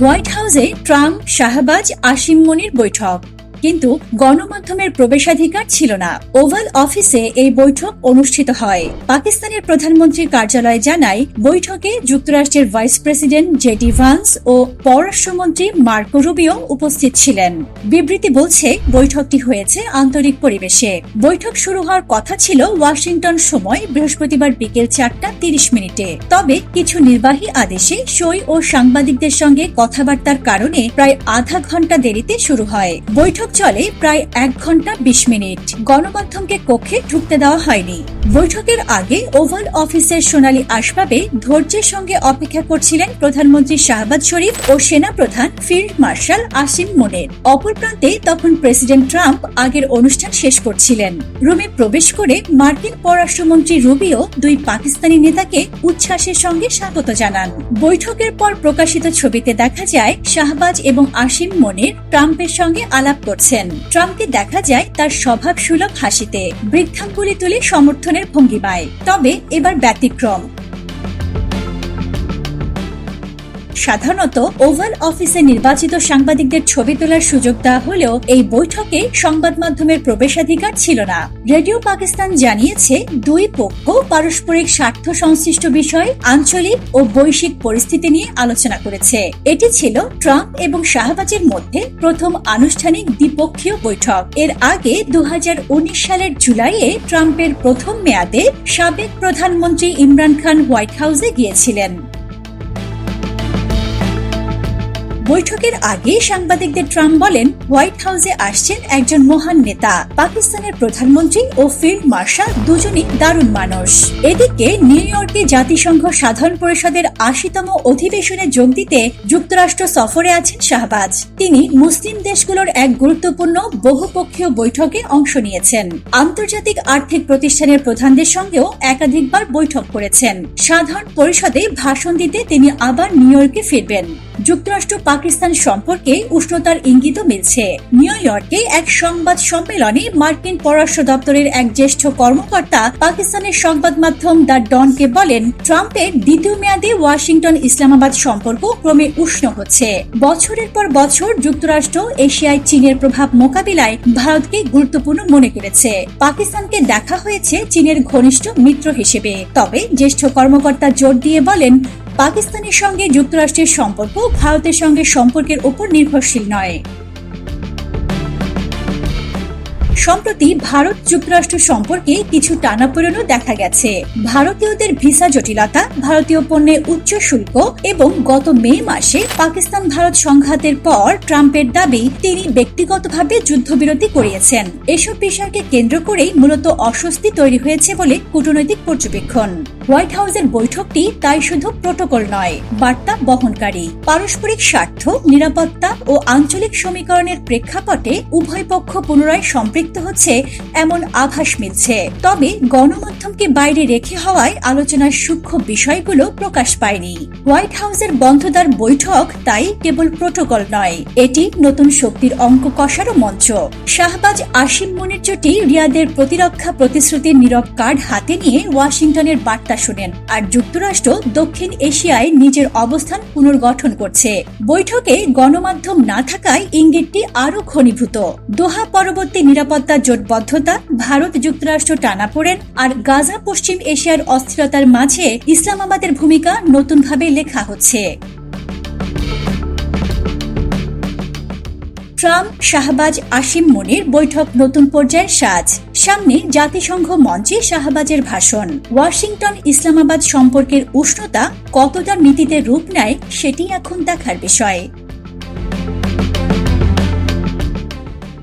White হাউসে Trump Shahbaz Asim মনির বৈঠক। কিন্তু গণমাধ্যমের প্রবেশাধিকার ছিল না। ওভাল অফিসে এই বৈঠক অনুষ্ঠিত হয়। পাকিস্তানের প্রধানমন্ত্রীর কার্যালয় জানায়, বৈঠকে যুক্তরাষ্ট্রের ভাইস প্রেসিডেন্ট জেডি ভান্স ও পররাষ্ট্রমন্ত্রী মার্কো রুবিও উপস্থিত ছিলেন। বিবৃতি বলছে, বৈঠকটি হয়েছে আন্তরিক পরিবেশে। বৈঠক শুরু হওয়ার কথা ছিল ওয়াশিংটন সময় বৃহস্পতিবার বিকেল চারটা তিরিশ মিনিটে। তবে কিছু নির্বাহী আদেশে সই ও সাংবাদিকদের সঙ্গে কথাবার্তার কারণে প্রায় আধা ঘণ্টা দেরিতে শুরু হয়। বৈঠক চলে প্রায় এক ঘণ্টা বিশ মিনিট। গণমাধ্যমকে কক্ষে ঢুকতে দেওয়া হয়নি। বৈঠকের আগে ওভাল অফিসের সোনালী আসবাবে ধৈর্যের সঙ্গে অপেক্ষা করছিলেন প্রধানমন্ত্রী শাহবাজ শরীফ ও সেনাপ্রধান ফিল্ড মার্শাল আসিম মোনের। অপর প্রান্তে তখন প্রেসিডেন্ট ট্রাম্প আগের অনুষ্ঠান শেষ করছিলেন। রুমে প্রবেশ করে মার্কিন পররাষ্ট্রমন্ত্রী রুবিও দুই পাকিস্তানি নেতাকে উচ্ছ্বাসের সঙ্গে স্বাগত জানান। বৈঠকের পর প্রকাশিত ছবিতে দেখা যায়, শাহবাজ এবং আসিম মনির ট্রাম্পের সঙ্গে আলাপ করছেন। ট্রাম্পকে দেখা যায় তার স্বভাব সুলভ হাসিতে বৃদ্ধাঙ্গুলি তুলে সমর্থনের ভঙ্গিমায়। তবে এবার ব্যতিক্রম। সাধারণত ওভাল অফিসে নির্বাচিত সাংবাদিকদের ছবি তোলার সুযোগ দেওয়া হলেও এই বৈঠকে সংবাদ মাধ্যমের প্রবেশাধিকার ছিল না। রেডিও পাকিস্তান জানিয়েছে, দুই পক্ষ পারস্পরিক স্বার্থ সংশ্লিষ্ট বিষয় আঞ্চলিক ও বৈশ্বিক পরিস্থিতি নিয়ে আলোচনা করেছে। এটি ছিল ট্রাম্প এবং শাহবাজের মধ্যে প্রথম আনুষ্ঠানিক দ্বিপক্ষীয় বৈঠক। এর আগে দু হাজার উনিশ সালের জুলাইয়ে ট্রাম্পের প্রথম মেয়াদে সাবেক প্রধানমন্ত্রী ইমরান খান হোয়াইট হাউসে গিয়েছিলেন। বৈঠকের আগে সাংবাদিকদের ট্রাম্প বলেন, হোয়াইট হাউসে আসছেন একজন মহান নেতা। পাকিস্তানের প্রধানমন্ত্রী ও ফিল্ড মার্শাল দুজনই দারুণ মানুষ। এদিকে নিউ ইয়র্কে জাতিসংঘ সাধারণ পরিষদের আশিতম অধিবেশনে যোগ দিতে যুক্তরাষ্ট্র সফরে আছেন শাহবাজ। তিনি মুসলিম দেশগুলোর এক গুরুত্বপূর্ণ বহুপক্ষীয় বৈঠকে অংশ নিয়েছেন। আন্তর্জাতিক আর্থিক প্রতিষ্ঠানের প্রধানদের সঙ্গেও একাধিকবার বৈঠক করেছেন। সাধারণ পরিষদে ভাষণ দিতে তিনি আবার নিউ ইয়র্কে ফিরবেন। যুক্তরাষ্ট্র পাকিস্তান সম্পর্কে উষ্ণতার ইঙ্গিতও মিলছে। নিউ ইয়র্কে এক সংবাদ সম্মেলনে মার্কিন পররাষ্ট্র দপ্তরের এক জ্যেষ্ঠ কর্মকর্তা পাকিস্তানের সংবাদ মাধ্যম দ্য ডনকে বলেন, ট্রাম্পের দ্বিতীয় মেয়াদে ওয়াশিংটন ইসলামাবাদ সম্পর্ক ক্রমে উষ্ণ হচ্ছে। বছরের পর বছর যুক্তরাষ্ট্র, এশিয়ায় চীনের প্রভাব মোকাবিলায় ভারতকে গুরুত্বপূর্ণ মনে করেছে। পাকিস্তানকে দেখা হয়েছে চীনের ঘনিষ্ঠ মিত্র হিসেবে। তবে জ্যেষ্ঠ কর্মকর্তা জোর দিয়ে বলেন পাকিস্তানের সঙ্গে যুক্তরাষ্ট্রের সম্পর্ক ভারতের সঙ্গে সম্পর্কের ওপর নির্ভরশীল নয়। সম্প্রতি ভারত যুক্তরাষ্ট্র সম্পর্কে কিছু টানাপোড়েনও দেখা গেছে। ভারতীয়দের ভিসা জটিলতা, ভারতীয় পণ্যের উচ্চ শুল্ক এবং গত মে মাসে পাকিস্তান ভারত সংঘাতের পর ট্রাম্পের দাবি তিনি ব্যক্তিগতভাবে যুদ্ধবিরতি করিয়েছেন। এসব বিষয়কে কেন্দ্র করেই মূলত অস্বস্তি তৈরি হয়েছে বলে কূটনৈতিক পর্যবেক্ষণ। হোয়াইট হাউসের বৈঠকটি তাই শুধু প্রোটোকল নয়, বার্তা বহনকারী। পারস্পরিক স্বার্থ, নিরাপত্তা ও আঞ্চলিক সমীকরণের প্রেক্ষাপটে উভয় পক্ষ পুনরায় সম্পৃক্ত হচ্ছে এমন আভাস মিলছে। তবে গণমাধ্যমকে বাইরে রেখে হওয়ায় আলোচনার সূক্ষ্ম বিষয়গুলো প্রকাশ পায়নি। হোয়াইট হাউসের বন্ধদার বৈঠক তাই কেবল প্রোটোকল নয়, এটি নতুন শক্তির অঙ্ক কষারও মঞ্চ। শাহবাজ আসিম মনির জুটি রিয়াদের প্রতিরক্ষা প্রতিশ্রুতির নীরব কার্ড হাতে নিয়ে ওয়াশিংটনের বার্তা শোনেন আর যুক্তরাষ্ট্র দক্ষিণ এশিয়ায় নিজের অবস্থান পুনর্গঠন করছে। বৈঠকে গণমাধ্যম না থাকায় ইঙ্গিতটি আরও ঘনীভূত। দোহা পরবর্তী নিরাপত্তা, জোটবদ্ধতা, ভারত যুক্তরাষ্ট্র টানাপোড়েন আর গাজা পশ্চিম এশিয়ার অস্থিরতার মাঝে ইসলামাবাদের ভূমিকা নতুনভাবে লেখা হচ্ছে। ট্রাম্প, শাহবাজ, আসিম মনির বৈঠক নতুন পর্যায়ের সাজ। সামনে জাতিসংঘ মঞ্চে শাহবাজের ভাষণ। ওয়াশিংটন ইসলামাবাদ সম্পর্কের উষ্ণতা কতটা নীতিতে রূপ নেয় সেটি এখন দেখার বিষয়।